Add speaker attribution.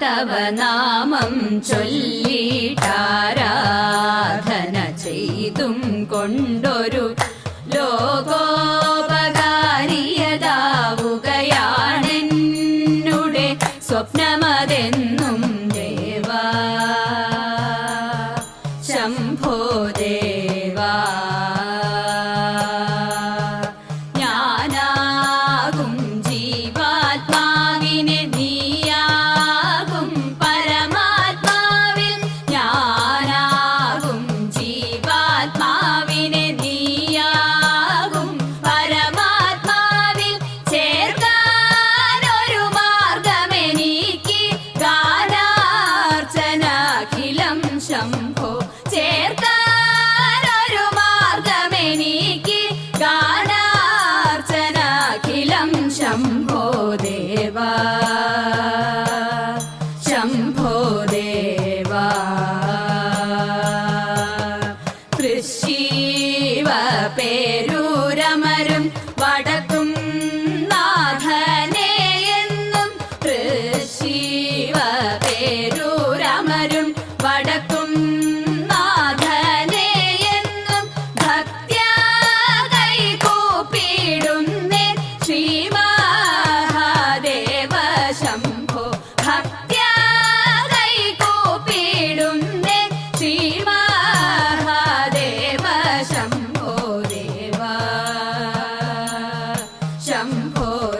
Speaker 1: തവ നാമം ചൊല്ലിട്ടാരാധന ചെയ്തും കൊണ്ടൊരു ലോകോപകാരിയതാവുകയാണെന്നുടെ സ്വപ്നമതെന്നും देवा कृषीव पेरु शम्भो